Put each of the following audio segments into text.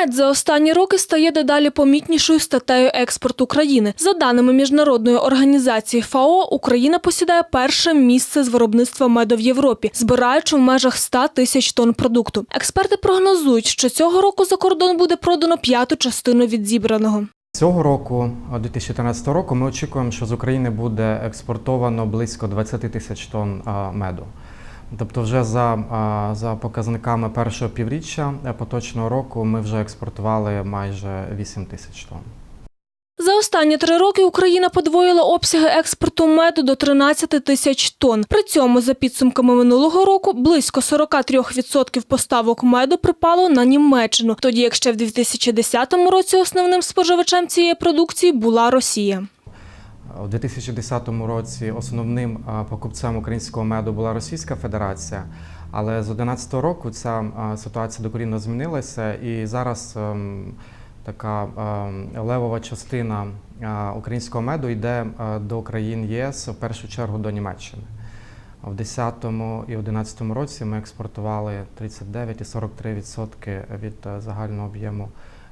Мед за останні роки стає дедалі помітнішою статтею експорту країни. За даними міжнародної організації ФАО, Україна посідає перше місце з виробництва меду в Європі, збираючи в межах 100 тисяч тонн продукту. Експерти прогнозують, що цього року за кордон буде продано п'яту частину від зібраного. Цього року, а, 2014 року, ми очікуємо, що з України буде експортовано близько 20 тисяч тонн меду. Тобто, вже за, за показниками першого півріччя поточного року ми вже експортували майже 8 тисяч тонн. За останні три роки Україна подвоїла обсяги експорту меду до 13 тисяч тонн. При цьому, за підсумками минулого року, близько 43% поставок меду припало на Німеччину, тоді як ще в 2010 році основним споживачем цієї продукції була Росія. У 2010 році основним покупцем українського меду була Російська Федерація, але з 2011 року ця ситуація докорінно змінилася, і зараз ем, така ем, левова частина українського меду йде до країн ЄС, в першу чергу до Німеччини. В 2010 і 2011 році ми експортували 39 і 43% від е, загального об'єму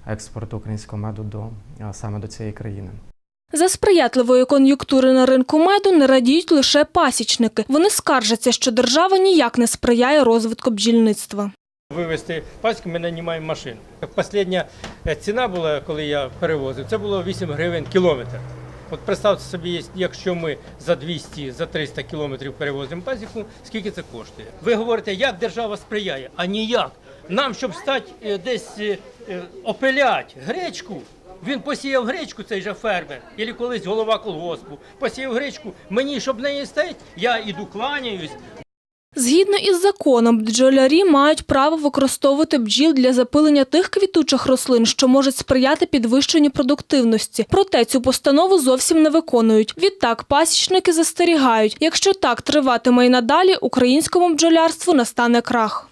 експорту українського меду до саме до цієї країни. За сприятливої кон'юнктури на ринку меду не радіють лише пасічники. Вони скаржаться, що держава ніяк не сприяє розвитку бджільництва. Вивезти пасіки ми нанімаємо машину. Остання е, ціна була, коли я перевозив, це було 8 гривень кілометр. От представте собі, якщо ми за 200, за 300 кілометрів перевозимо пасіку, скільки це коштує? Ви говорите, як держава сприяє, а ніяк. Нам, щоб стати е, десь е, опилять гречку, він посіяв гречку, цей же фермер, або колись голова колгоспу, посіяв гречку, мені, щоб неї стати, я іду кланяюсь, Згідно із законом, бджолярі мають право використовувати бджіл для запилення тих квітучих рослин, що можуть сприяти підвищенню продуктивності. Проте цю постанову зовсім не виконують. Відтак пасічники застерігають, якщо так триватиме й надалі, українському бджолярству настане крах.